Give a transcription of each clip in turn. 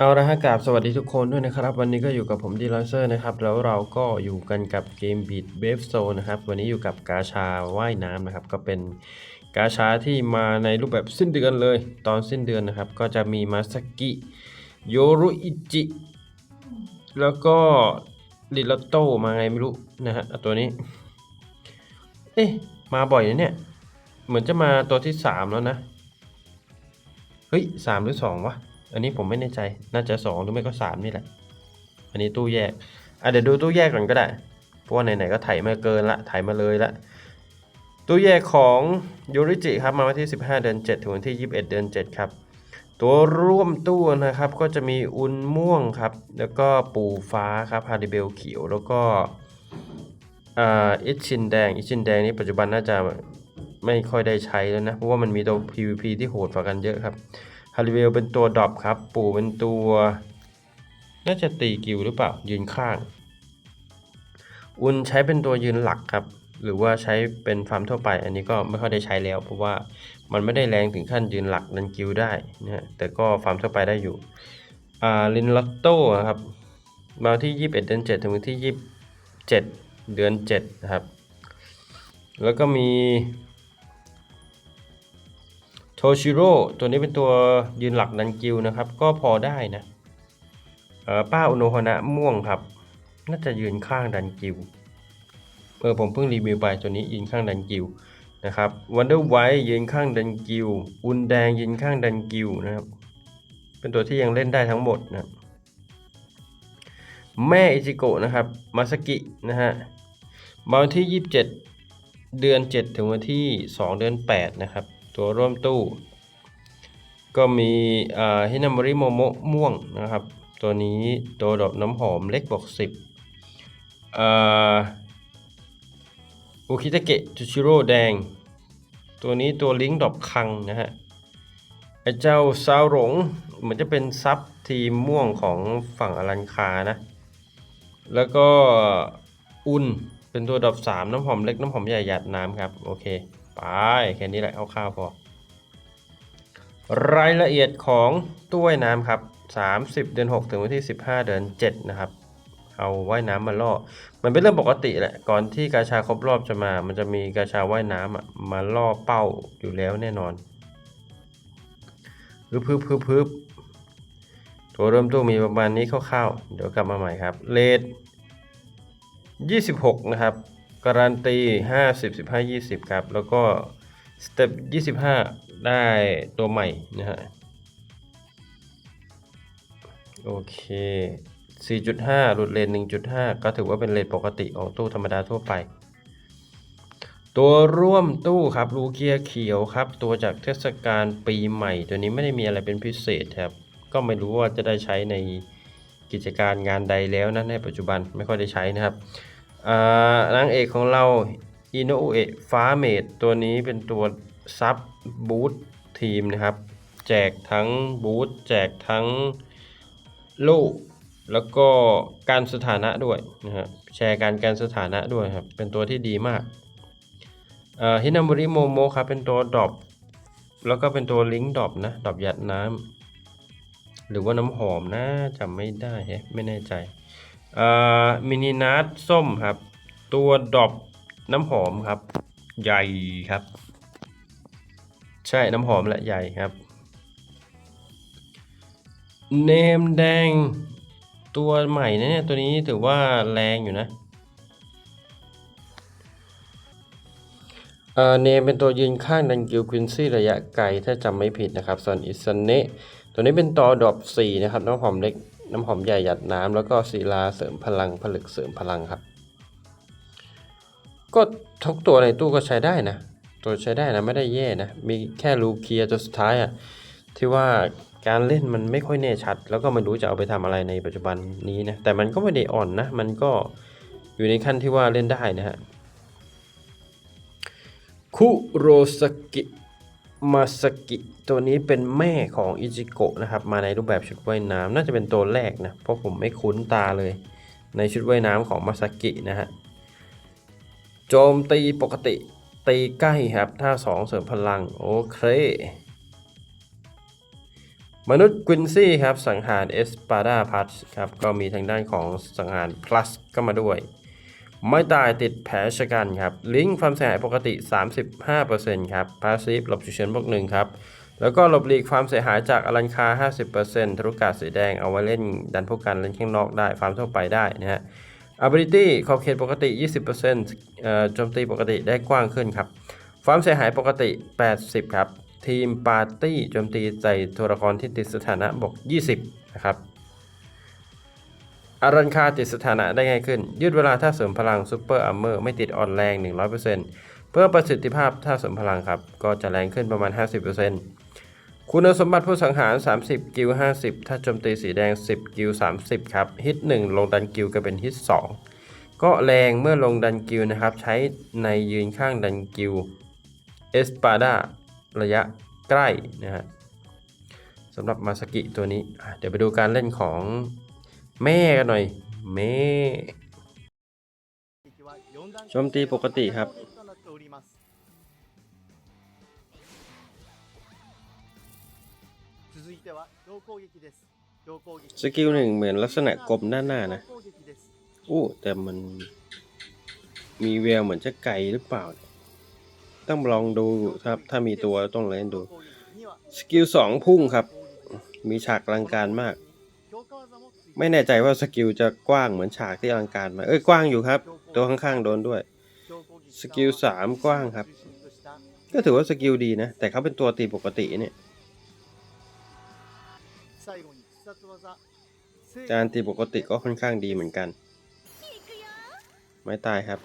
เอาละฮะกราบสวัสดีทุกคนด้วยนะครับ วันนี้ก็อยู่กับผมดีลเซอร์นะครับ แล้วเราก็อยู่กันกับเกม Beat b a v e Zone นะครับ วันนี้อยู่กับกาชาว่ายน้ำนะครับ ก็เป็นกาชาที่มาในรูปแบบสิ้นเดือนเลย ตอนสิ้นเดือนนะครับ ก็จะมีมาสกิโยรุอิจิ แล้วก็ลิลโตมาไงไม่รู้นะฮะตัวนี้ เอ๊ะ มาบ่อยนะเนี่ย เหมือนจะมาตัวที่ 3 แล้วนะ เฮ้ยสามหรือสองวะ อันนี้ผมไม่แน่ใจ น่าจะสองหรือไม่ก็สามนี่แหละ อันนี้ตู้แยก อะเดี๋ยวดูตู้แยกก่อนก็ได้ เพราะว่าไหนๆก็ไถมาเกินละไถมาเลยละ ตู้แยกของยูริจิครับมาวันที่ 15 เดือน 7 ถึงวันที่ 21 เดือน 7 ครับ ตัวร่วมตู้นะครับก็จะมีอุนม่วงครับ แล้วก็ปูฟ้าครับฮาริเบลเขียว แล้วก็อ่าอิชินแดง อิชินแดงนี่ปัจจุบันน่าจะไม่ค่อยได้ใช้แล้วนะ เพราะว่ามันมีตัว PVP ที่โหดกว่ากันเยอะครับาริเวลเป็นตัวดรอปครับ ปู่เป็นตัว น่าจะตีกิวหรือเปล่า ยืนข้าง อุนใช้เป็นตัวยืนหลักครับ หรือว่าใช้เป็นฟาร์มทั่วไป อันนี้ก็ไม่ค่อยได้ใช้แล้ว เพราะว่ามันไม่ได้แรงถึงขั้นยืนหลักดันกิวได้นะฮะ แต่ก็ฟาร์มทั่วไปได้อยู่ อ่า ลินลอตโต้ครับ มาที่ 21 เดือน 7 ถึงวันที่ 27 เดือน 7 นะครับ แล้วก็มี โทชิโร่ตัวนี้เป็นตัวยืนหลักดันกิวนะครับ ก็พอได้นะป้าอุโนฮนะม่วงครับ น่าจะยืนข้างดันกิวเออผมเพิ่งรีวิวไปตัวนี้ยืนข้างดันกิวนะครับวันเดอร์ไวท์ยืนข้างดันกิวอุนแดงยืนข้างดันกิวนะครับ เป็นตัวที่ยังเล่นได้ทั้งหมดนะแม่อิจิโกะนะครับมาสกินะฮะมาวันที่ 27 เดือน 7 ถึงวันที่ 2 เดือน 8 นะครับ ตัวร่วมตู้ ก็มีฮินามริโมโมม่วงนะครับ ตัวนี้ตัวดอกน้ำหอมเล็กบอก10อุคิตะเกะจูชิโร่แดง ตัวนี้ตัวลิงก์ดอกคังนะฮะไอเจ้าซาวหลงเหมือนจะเป็นซับทีมม่วงของฝั่งอลันคานะ แล้วก็อุนเป็นตัวดอกสามน้ำหอมเล็กน้ำหอมใหญ่หยาดน้ำครับ โอเค ไปแค่นี้แหละคร่าวๆพอ รายละเอียดของตู้ว่ายน้ำครับ 30 เดือน 6 ถึงวันที่ 15 เดือน 7 นะครับ เอาว่ายน้ำมาล่อ มันเป็นเรื่องปกติแหละ ก่อนที่กาชาครบรอบจะมา มันจะมีกาชาว่ายน้ำอะมาล่อเป้าอยู่แล้วแน่นอนพึบพึบพึบพึบตัวเริ่มตู้มีประมาณนี้คร่าวๆ เดี๋ยวกลับมาใหม่ครับเลท26 นะครับ การันตี 50 15 20 ครับ แล้วก็สเต็ป25 ได้ตัวใหม่นะฮะ โอเค 4.5 หลุดเลน 1.5 ก็ถือว่าเป็นเลนปกติของตู้ธรรมดาทั่วไป ตัวร่วมตู้ครับลูเกียเขียวครับ ตัวจากเทศกาลปีใหม่ ตัวนี้ไม่ได้มีอะไรเป็นพิเศษครับ ก็ไม่รู้ว่าจะได้ใช้ในกิจการงานใดแล้วนะในปัจจุบันไม่ค่อยได้ใช้นะครับ นางเอกของเราอิโนเอะฟ้าเมดตัวนี้เป็นตัวซับบูททีมนะครับ แจกทั้งบูทแจกทั้งโล่แล้วก็การสถานะด้วยนะฮะแชร์การการสถานะด้วยครับ เป็นตัวที่ดีมากฮินามุริโมโมครับเป็นตัวดรอปแล้วก็เป็นตัวลิงก์ดรอปนะดรอปหยัดน้ำหรือว่าน้ำหอมนะจำไม่ได้ฮะไม่แน่ใจ มินินัทส้มครับ ตัวดอปน้ำหอมครับ ใหญ่ครับ ใช่น้ำหอมและใหญ่ครับ เนมแดงตัวใหม่นะเนี่ย ตัวนี้ถือว่าแรงอยู่นะเนมเป็นตัวยืนข้างดันกิลควินซี่ระยะไกล ถ้าจำไม่ผิดนะครับส่วนอิสเนะตัวนี้เป็นตัวดอป4นะครับ น้ำหอมเล็ก น้ำหอมใหญ่หยัดน้ำแล้วก็ศิลาเสริมพลังผลึกเสริมพลังครับ ก็ทุกตัวในตู้ก็ใช้ได้นะ ตัวใช้ได้นะไม่ได้แย่นะ มีแค่ลูเคียตัวสุดท้ายอะที่ว่าการเล่นมันไม่ค่อยแน่ชัด แล้วก็ไม่รู้จะเอาไปทำอะไรในปัจจุบันนี้นะ แต่มันก็ไม่ได้อ่อนนะ มันก็อยู่ในขั้นที่ว่าเล่นได้นะฮะคุโรสกิ มาสกิตัวนี้เป็นแม่ของอิจิโกะนะครับ มาในรูปแบบชุดว่ายน้ำน่าจะเป็นตัวแรกนะ เพราะผมไม่คุ้นตาเลย ในชุดว่ายน้ำของมาสกินะฮะ โจมตีปกติ ตีใกล้ครับท่า2เสริมพลัง โอเค มนุษย์กวินซี่ครับ สังหารเอสปาดาพัชครับ ก็มีทางด้านของสังหาร plus ก็มาด้วย ไม่ตายติดแผลชะกันครับ ลิงก์ความเสียหายปกติ 35%ครับพาสซีฟหลบฉุกเฉินบวกหนึ่งครับ แล้วก็หลบหลีกความเสียหายจากอลันคา 50%ทะลุกาดสีแดงเอาไว้เล่นดันพวกกันเล่นข้างนอกได้ ฟาร์มทั่วไปได้นะฮะ ability ขอบเขตปกติ 20%เอ่อโจมตีปกติได้กว้างขึ้นครับ ความเสียหายปกติ 80 ครับ ทีมปาร์ตี้โจมตีใส่ตัวละครที่ติดสถานะบวก20 นะครับ อารันคาติดสถานะได้ง่ายขึ้น ยืดเวลาท่าเสริมพลังซูเปอร์อัมเมอร์ไม่ติดอ่อนแรง 100%เพื่อประสิทธิภาพท่าเสริมพลังครับ ก็จะแรงขึ้นประมาณ 50%คุณสมบัติผู้สังหาร 30 กิล50 ถ้าโจมตีสีแดง 10 กิล30 ครับ ฮิต 1 ลงดันกิลก็เป็นฮิต 2 ก็แรงเมื่อลงดันกิลนะครับ ใช้ในยืนข้างดันกิลเอสปาดาระยะใกล้นะฮะสำหรับมาสกิตัวนี้ เดี๋ยวไปดูการเล่นของ แม่กันหน่อย แม่โจมตีปกติครับ สกิลหนึ่งเหมือนลักษณะกลมด้านหน้านะ อู้แต่มันมีแววเหมือนจะไกลหรือเปล่า ต้องลองดูครับ ถ้ามีตัวต้องเล่นดู สกิลสองพุ่งครับ มีฉากอลังการมาก ไม่แน่ใจว่าสกิลจะกว้างเหมือนฉากที่อลังการไหมเอ้ยกว้างอยู่ครับ ตัวข้างๆโดนด้วย สกิลสามกว้างครับ ก็ถือว่าสกิลดีนะ แต่เขาเป็นตัวตีปกติเนี่ยการตีปกติก็ค่อนข้างดีเหมือนกัน ไม่ตายครับ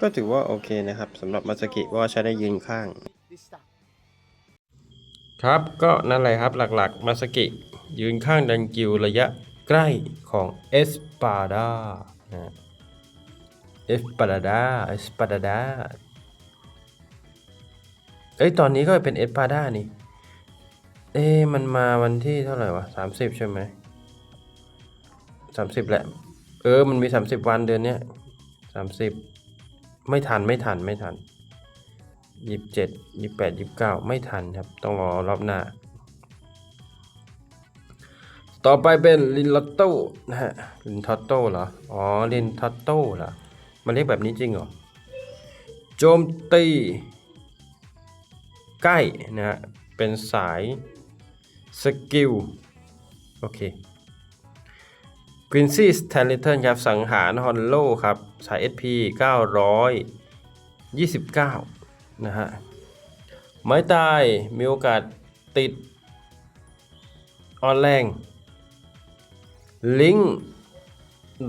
ก็ถือว่าโอเคนะครับสำหรับมาสกิเพราะว่าใช้ได้ยืนข้าง ครับก็นั่นแหละครับหลักๆ มาสกิ ยืนข้างดันกิวระยะใกล้ของเอสปาดาเอสปาดาเอสปาดาเอ้ยตอนนี้ก็เป็นเอสปาดานี่ เอ๊มันมาวันที่เท่าไหร่วะสามสิบใช่ไหมสามสิบแหละ เออ มันมีสามสิบวันเดือนเนี้ยสามสิบไม่ทันไม่ทันไม่ทัน ยี่สิบเจ็ดยี่สิบแปดยี่สิบเก้าไม่ทันครับ ต้องรอรอบหน้า ต่อไปเป็นลินลอตโต้นะฮะลินทอตโต้เหรอ อ๋อลินทอตโต้เหรอ มันเรียกแบบนี้จริงเหรอ โจมตี ใกล้นะฮะ เป็นสายสกิล โอเคกรินซี่สแตนลิเทิลครับ สังหารฮอนโลครับ สาย SP 929 นะฮะไม้ตายมีโอกาสติดออนแรง ลิง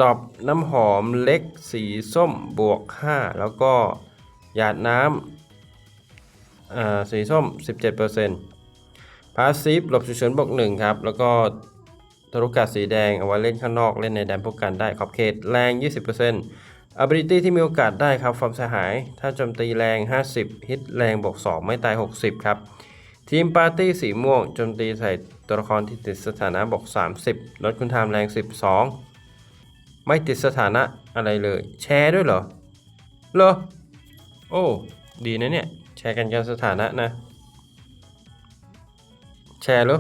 ดอบน้ำหอมเล็กสีส้มบวก 5 แล้วก็หยาดน้ำอ่าสีส้ม 17%พาสซีฟหลบฉุกเฉินบวก1ครับ แล้วก็ทะลุกาดสีแดงเอาไว้เล่นข้างนอกเล่นในแดนพวกกันได้ขอบเขตแรง 20% ability ที่มีโอกาสได้ครับความเสียหาย ถ้าโจมตีแรง 50 ฮิตแรงบวก 2 ไม่ตาย 60 ครับ ทีมปาร์ตี้สีม่วงโจมตีใส่ตัวละครที่ติดสถานะบวก 30 ลดคุณทามแรง 12 ไม่ติดสถานะอะไรเลย แชร์ด้วยเหรอ เหรอ โอ้ ดีนะเนี่ย แชร์กันกันสถานะนะ แชร์หรอ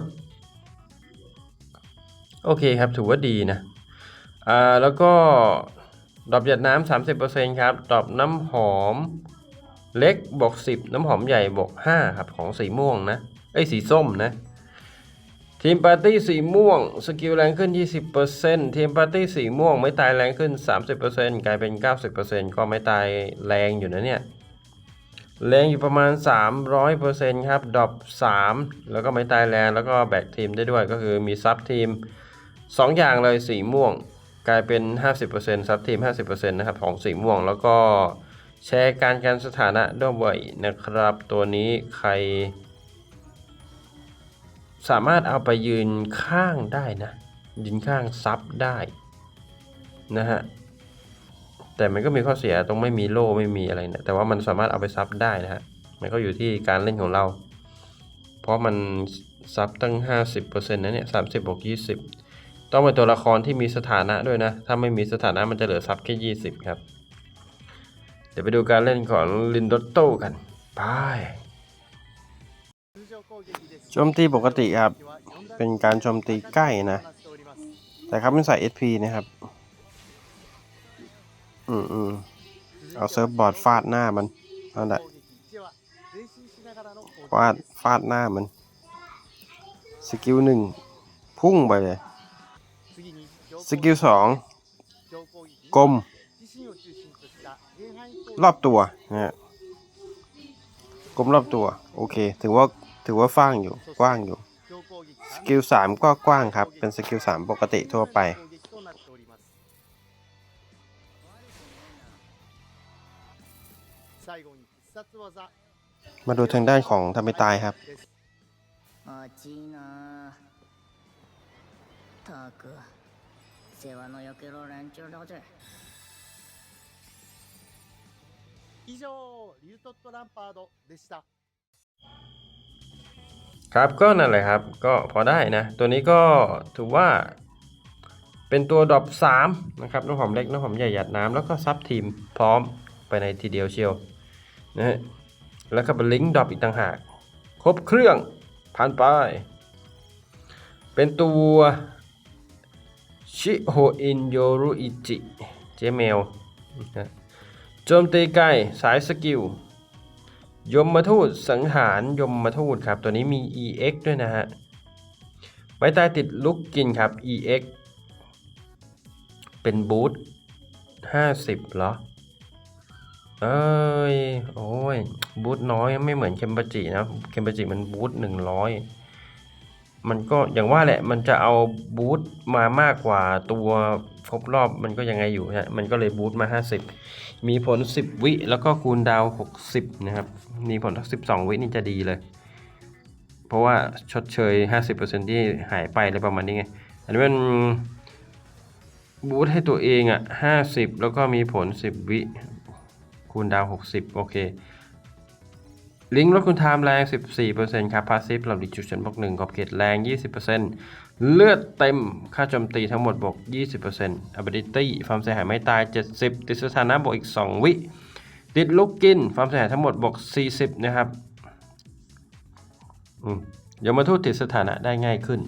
โอเคครับถือว่าดีนะ อ่าแล้วก็ ดอกหยดน้ำสามสิบเปอร์เซ็นครับดอกน้ำหอม เล็กบวกสิบน้ำหอมใหญ่บวกห้าครับของสีม่วงนะเอ้สีส้มนะทีมปาร์ตี้สีม่วงสกิลแรงขึ้น 20%ทีมปาร์ตี้สีม่วงไม่ตายแรงขึ้น 30%กลายเป็น 90%ก็ไม่ตายแรงอยู่นะเนี่ยแรงอยู่ประมาณ 300%ครับดรอป3แล้วก็ไม่ตายแรงแล้วก็แบกทีมได้ด้วยก็คือมีซับทีม 2 อย่างเลยสีม่วง กลายเป็น 50%ซับทีม 50%นะครับของสีม่วง แล้วก็แชร์การการสถานะด้วยนะครับ ตัวนี้ใคร สามารถเอาไปยืนข้างได้นะ ยืนข้างซับได้นะฮะแต่มันก็มีข้อเสียตรงไม่มีโล่ไม่มีอะไรเนะแต่ว่ามันสามารถเอาไปซับได้นะฮะมันก็อยู่ที่การเล่นของเรา เพราะมันซับตั้ง 50%นะเนี่ย30บวก20 ต้องเป็นตัวละครที่มีสถานะด้วยนะ ถ้าไม่มีสถานะมันจะเหลือซับแค่20ครับ เดี๋ยวไปดูการเล่นของลินโดโต้กันไปโจมตีปกติครับ เป็นการโจมตีใกล้นะ แต่ครับเป็นสาย SP นะครับ อืมอืมเอาเซิร์ฟบอร์ดฟาดหน้ามันนั่นแหละฟาดฟาดหน้ามัน สกิลหนึ่งพุ่งไปเลย สกิลสองกลม รอบตัวนะฮะกลมรอบตัว โอเค ถือว่าถือว่าฟ้างอยู่กว้างอยู่ สกิลสามก็กว้างครับ เป็นสกิลสามปกติทั่วไป มาดูทางด้านของทำไม่ตายครับ 世話の焼けろ連中だぜ以上リュートットランパードでした ครับก็นั่นแหละครับ ก็พอได้นะ ตัวนี้ก็ถือว่า เป็นตัวดรอป3นะครับน้ำหอมเล็กน้ำหอมใหญ่หยัดน้ำแล้วก็ซับทีมพร้อมไปในทีเดียวเชียวนะฮะแล้วก็เป็นลิงก์ดรอปอีกต่างหาก ครบเครื่องผ่านไป เป็นตัว ชิโฮอินโยรุอิจิเจเมลโจมตีไกลสายสกิล ยมมาทูตสังหารยมมาทูตครับ ตัวนี้มี EX ด้วยนะฮะไม้ตาติดลุกกินครับ EX เป็นบูท50เหรอ เอ้ย โอ้ย บูทน้อยไม่เหมือนเคมบจินะ เคมบจิมันบูท100 มันก็อย่างว่าแหละมันจะเอาบูทมามากกว่าตัวครบรอบมันก็ยังไงอยู่ฮะมันก็เลยบูทมา 50 มีผล 10 วิแล้วก็คูณดาว 60 นะครับ มีผลทัก12 วินี่จะดีเลย เพราะว่าชดเชย 50%ที่หายไปอะไรประมาณนี้ไง อันนี้มันบูทให้ตัวเองอะ 50 แล้วก็มีผล 10 วิคูณดาว 60 โอเค ลิงก์ลดคุณไทม์แรง 14%ครับพาสซีฟหลับดิจุดเฉินบวก1ขอบเขตแรง 20%เลือดเต็มค่าโจมตีทั้งหมดบวก 20% ability ความเสียหายไม่ตาย 70 ติดสถานะบวกอีก 2 วิ ติดลูกกินความเสียหายทั้งหมดบวก 40 นะครับอืมยมทูตติดสถานะได้ง่ายขึ้น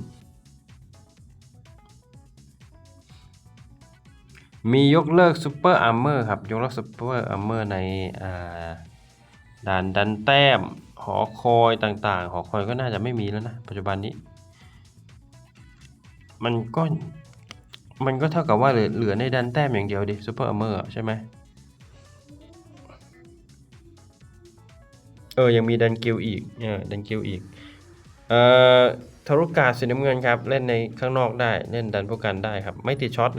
มียกเลิกซูเปอร์อาร์เมอร์ครับ ยกเลิกซูเปอร์อาร์เมอร์ในอ่า ด่านดันแต้ม หอคอยต่างๆ หอคอยก็น่าจะไม่มีแล้วนะ ปัจจุบันนี้ มันก็ มันก็เท่ากับว่าเหลือในดันแต้มอย่างเดียวดิซูเปอร์อาร์เมอร์ใช่ไหมเออ ยังมีดันกิลอีก เออ ดันกิลอีก เอ่อทารุกาสีน้ำเงินครับ เล่นในข้างนอกได้ เล่นดันพวกกันได้ครับ ไม่ติดช็อต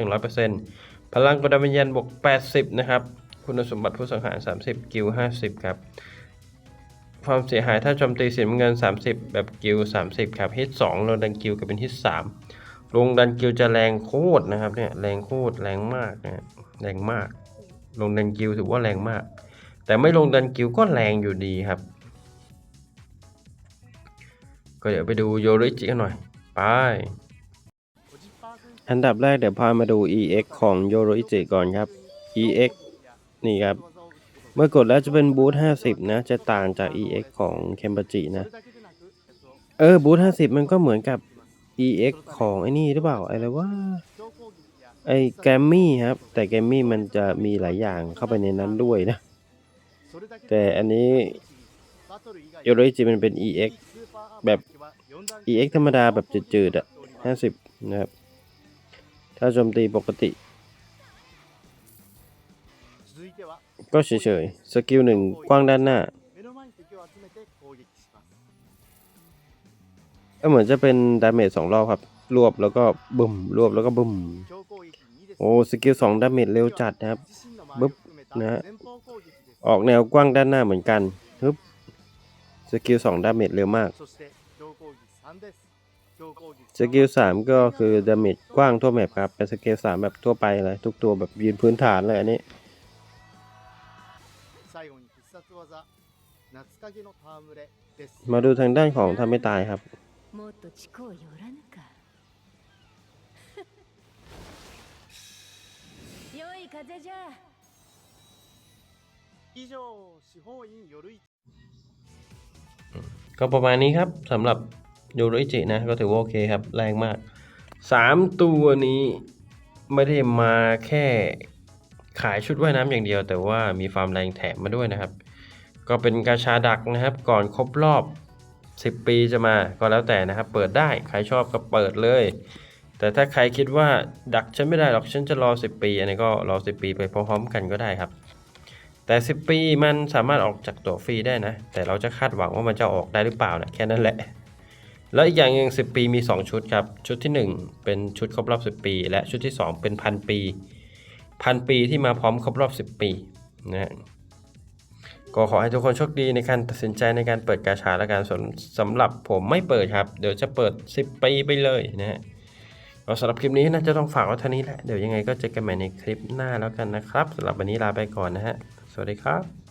100%พลังกดดันวิญญาณบวก 80 นะครับ คุณสมบัติผู้สังหาร 30 กิล50 ครับ ความเสียหายถ้าโจมตีสีน้ำเงิน 30 แบบกิล30 ครับฮิต2ลงดันกิลกับเป็นฮิต3ลงดันกิลจะแรงโคตรนะครับเนี่ยแรงโคตรแรงมากนะแรงมาก ลงดันกิลถือว่าแรงมาก แต่ไม่ลงดันกิลก็แรงอยู่ดีครับ ก็เดี๋ยวไปดูโยริจิกันหน่อย ไป อันดับแรกเดี๋ยวพามาดู EX ของโยริจิก่อนครับ EX นี่ครับ เมื่อกดแล้วจะเป็นบูท50นะ จะต่างจาก EX ของเคมบจินะ เออบูท50มันก็เหมือนกับ EX ของไอ้นี่หรือเปล่าอะไรว่าไอ้แกรมมี่ครับ แต่แกรมมี่มันจะมีหลายอย่างเข้าไปในนั้นด้วยนะ แต่อันนี้โยริจิมันเป็น EX แบบ EX ธรรมดาแบบจืดๆอะ50 นะครับ ถ้าโจมตีปกติ ก็เฉยๆ สกิลหนึ่งกว้างด้านหน้าก็เหมือนจะเป็นดาเมจสองรอบครับ รวบแล้วก็บึ้ม รวบแล้วก็บึ้ม โอ้ สกิลสองดาเมจเร็วจัดนะครับ บึ๊บนะฮะ ออกแนวกว้างด้านหน้าเหมือนกันฮึบ สกิลสองดาเมจเร็วมาก สกิลสามก็คือดาเมจกว้างทั่วแมปครับ เป็นสกิลสามแบบทั่วไปเลย ทุกตัวแบบยืนพื้นฐานเลยอันนี้ มาดูทางด้านของทำไม่ตายครับก็ประมาณนี้ครับสำหรับโยโรอิจินะ ก็ถือว่าโอเคครับ แรงมาก 3 ตัวนี้ไม่ได้มาแค่ขายชุดว่ายน้ำอย่างเดียว แต่ว่ามีความแรงแถมมาด้วยนะครับ ก็เป็นกาชาดักนะครับ ก่อนครบรอบ 10 ปีจะมาก็แล้วแต่นะครับ เปิดได้ใครชอบก็เปิดเลย แต่ถ้าใครคิดว่าดักฉันไม่ได้หรอกฉันจะรอ 10 ปี อันนี้ก็รอ 10 ปีไปพร้อมๆกันก็ได้ครับ แต่ 10 ปีมันสามารถออกจากตัวฟรีได้นะ แต่เราจะคาดหวังว่ามันจะออกได้หรือเปล่านะแค่นั้นแหละแล้วอีกอย่างหนึ่ง10 ปีมี 2 ชุดครับ ชุดที่ 1 เป็นชุดครบรอบ 10 ปี และชุดที่ 2 เป็นพันปีพันปีที่มาพร้อมครบรอบ 10 ปีนะ ก็ขอให้ทุกคนโชคดีในการตัดสินใจในการเปิดกาชาและการสนสำหรับผมไม่เปิดครับ เดี๋ยวจะเปิด 10 ปีไปเลยนะฮะก็สำหรับคลิปนี้น่าจะต้องฝากไว้เท่านี้แหละ เดี๋ยวยังไงก็เจอกันใหม่ในคลิปหน้าแล้วกันนะครับสำหรับวันนี้ลาไปก่อนนะฮะ สวัสดีครับ